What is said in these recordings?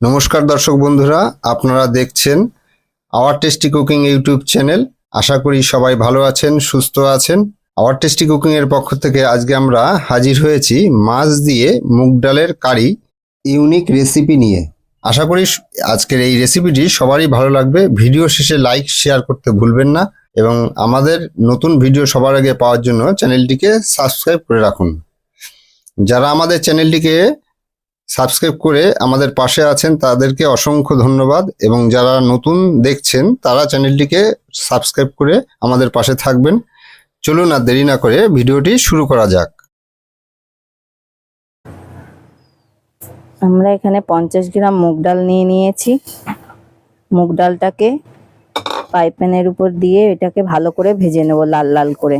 নমস্কার দর্শক বন্ধুরা, আপনারা দেখছেন our tasty cooking YouTube channel. আশা করি সবাই ভালো আছেন, সুস্থ আছেন। আওয়ার টেস্টি কুকিং এর পক্ষ থেকে আজকে আমরা হাজির হয়েছি মাছ দিয়ে মুগ ডালের কারি ইউনিক রেসিপি নিয়ে। আশা করি আজকের এই রেসিপিটি সবারই ভালো লাগবে। ভিডিও শেষে লাইক, শেয়ার করতে ভুলবেন না এবং আমাদের নতুন ভিডিও সবার আগে পাওয়ার জন্য চ্যানেলটিকে সাবস্ক্রাইব করে রাখুন। যারা আমাদের চ্যানেলটিকে সাবস্ক্রাইব করে আমাদের পাশে আছেন, তাদেরকে অসংখ্য ধন্যবাদ। এবং যারা নতুন দেখছেন, তারা চ্যানেলটিকে সাবস্ক্রাইব করে আমাদের পাশে থাকবেন। চলুন আর দেরি না করে ভিডিওটি শুরু করা যাক। আমরা এখানে পঞ্চাশ গ্রাম মুগ ডাল নিয়ে নিয়েছি। মুগ ডালটাকে পাইপ্যানের উপর দিয়ে এটাকে ভালো করে ভেজে নেব লাল লাল করে।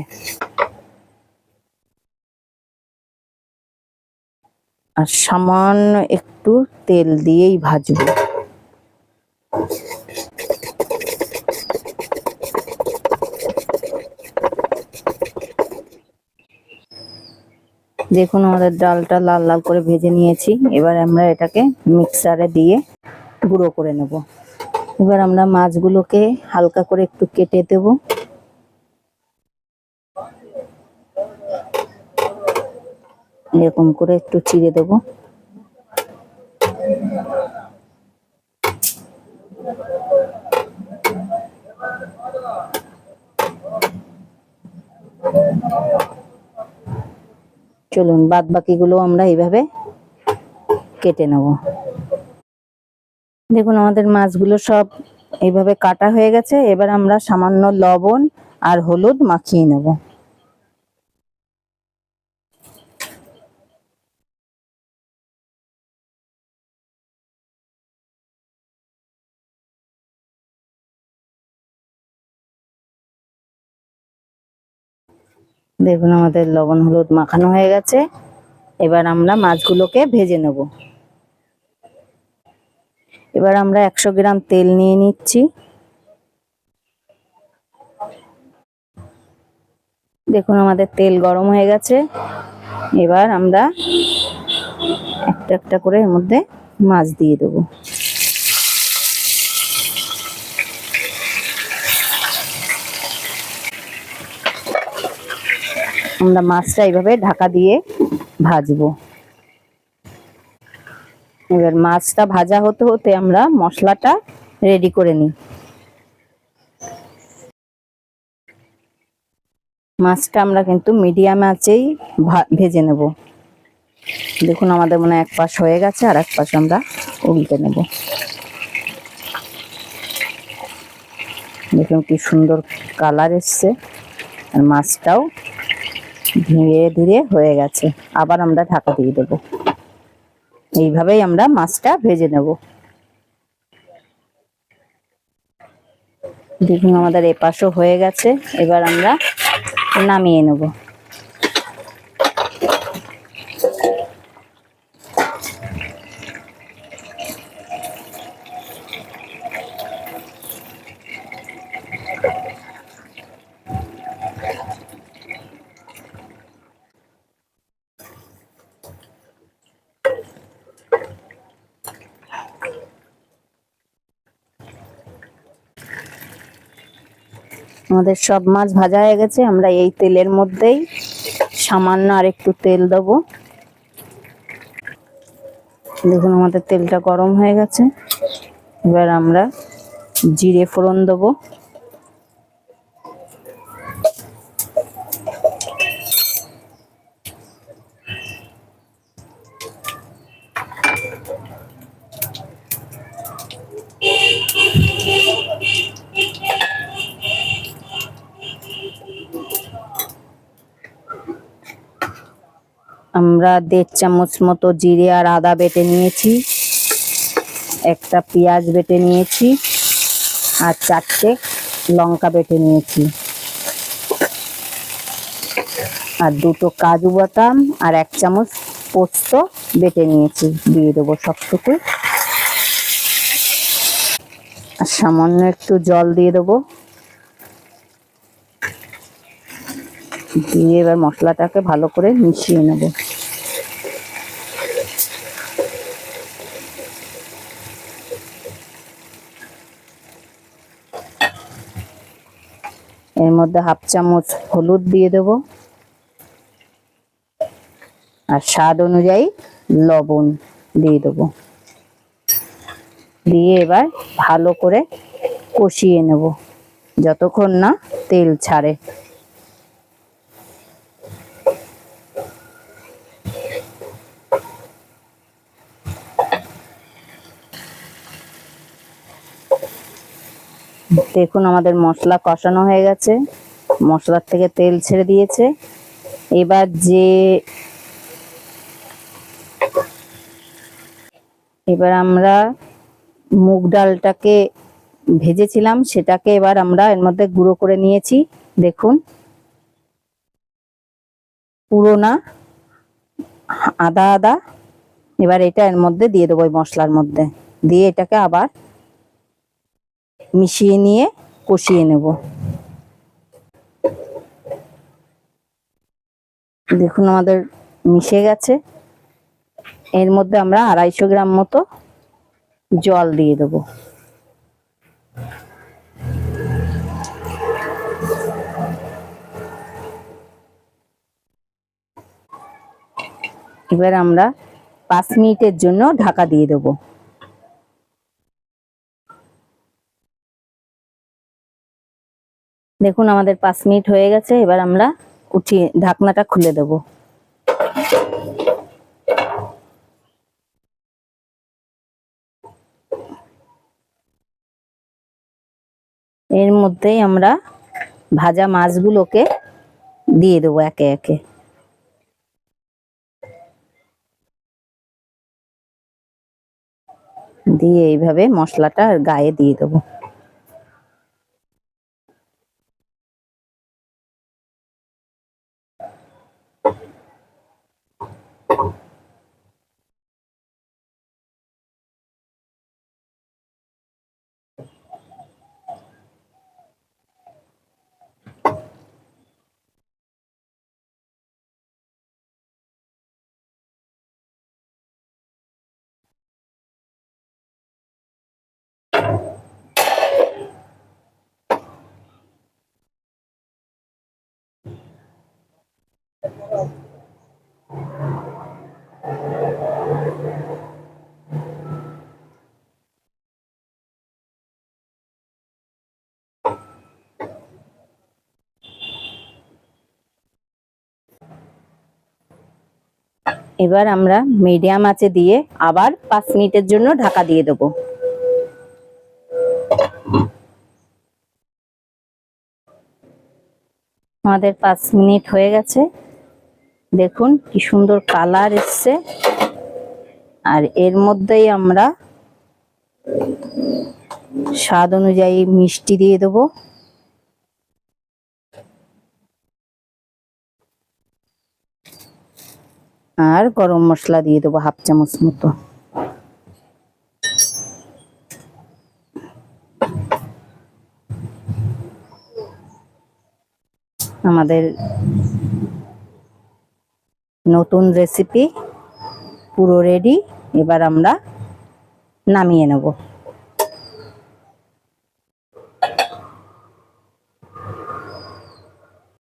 আর সামান্য একটু তেল দিয়েই ভাজবো। দেখুন আমাদের ডালটা লাল লাল করে ভেজে নিয়েছি। এবার আমরা এটাকে মিক্সারে দিয়ে গুঁড়ো করে নেব। এবার আমরা মাছগুলোকে হালকা করে একটু কেটে দেব। এরকম করে একটু চিড়ে দেব। চলুন বাদ বাকিগুলো আমরা এইভাবে কেটে নেব। দেখুন, আমাদের মাছগুলো সব এইভাবে কাটা হয়ে গেছে। এবার আমরা সামান্য লবণ আর হলুদ মাখিয়ে নেব। দেখুন, আমাদের লবণ হলুদ মাখানো হয়ে গেছে। এবার আমরা মাছগুলোকে ভেজে নেব। এবার আমরা একশো গ্রাম তেল নিয়ে নিচ্ছি। দেখুন, আমাদের তেল গরম হয়ে গেছে। এবার আমরা একটা একটা করে এর মধ্যে মাছ দিয়ে দেবো। আমরা মাছটা এইভাবে ঢাকা দিয়ে ভাজবো। এবার মাছটা ভাজা হতে হতে আমরা মশলাটা রেডি করে নিই। মাছটা আমরা কিন্তু মিডিয়াম আঁচেই ভেজে নেব। দেখুন আমাদের মনে এক পাশ হয়ে গেছে আর এক পাশ আমরা উল্টে নেব। দেখুন কি সুন্দর কালার এসছে। আর মাছটাও ধীরে ধীরে হয়ে গেছে। আবার আমরা ঢাকা দিয়ে দেবো। এইভাবেই আমরা মাছটা ভেজে নেব। দেখুন, আমাদের এপাশও হয়ে গেছে। এবার আমরা নামিয়ে নেব। আমাদের সব মাছ ভাজা হয়ে গেছে, আমরা এই তেলের মধ্যেই সামান্য আর একটু তেল দেব। দেখুন আমাদের তেলটা গরম হয়ে গেছে। এবার আমরা জিরে ফোড়ন দেবো। আমরা দেড় চামচ মতো জিরে আর আদা বেটে নিয়েছি। একটা পেঁয়াজ বেটে নিয়েছি আর চারটে লঙ্কা বেটে নিয়েছি। আর দুটো কাজু বাদাম আর এক চামচ পোস্ত বেটে নিয়েছি। দিয়ে দেবো সবটুকু। আর সামান্য একটু জল দিয়ে দেবো। দিয়ে এবার মশলাটাকে ভালো করে মিশিয়ে নেব। এর মধ্যে হাফ চামচ হলুদ দিয়ে দেব। আর স্বাদ অনুযায়ী লবণ দিয়ে দেব। দিয়ে এবার ভালো করে কষিয়ে নেব, যতক্ষণ না তেল ছাড়ে। দেখুন আমাদের মশলা কষানো হয়ে গেছে। মশলার থেকে তেল ছেড়ে দিয়েছে। এবার যে এবার আমরা মুগ ডালটাকে ভেজেছিলাম, সেটাকে এবার আমরা এর মধ্যে গুঁড়ো করে নিয়েছি। দেখুন। পুরো না, আদা আদা। এবার এটা এর মধ্যে দিয়ে দেবো ওই মশলার মধ্যে। দিয়ে এটাকে আবার মিশিয়ে নিয়ে কষিয়ে নেব। দেখুন আমাদের মিশে গেছে। এর মধ্যে আমরা আড়াইশো গ্রাম মতো জল দিয়ে দেবো। এবার আমরা পাঁচ মিনিটের জন্য ঢাকা দিয়ে দেবো। দেখুন আমাদের পাঁচ মিনিট হয়ে গেছে, এবার আমরা উঠিয়ে ঢাকনাটা খুলে দেব। এর মধ্যেই আমরা ভাজা মাছগুলোকে দিয়ে দেবো একে একে। দিয়ে এইভাবে মশলাটা গায়ে দিয়ে দেবো। এবার আমরা মিডিয়াম আঁচে দিয়ে আবার পাঁচ মিনিটের জন্য ঢাকা দিয়ে দেবো। আমাদের পাঁচ মিনিট হয়ে গেছে। দেখুন কি সুন্দর কালার এসছে। আর এর মধ্যেই আমরা স্বাদ অনুযায়ী মিষ্টি দিয়ে দেবো। আর গরম মশলা দিয়ে দেবো হাফ চামচ মতো। আমাদের নতুন রেসিপি পুরো রেডি এবার আমরা নামিয়ে নেব।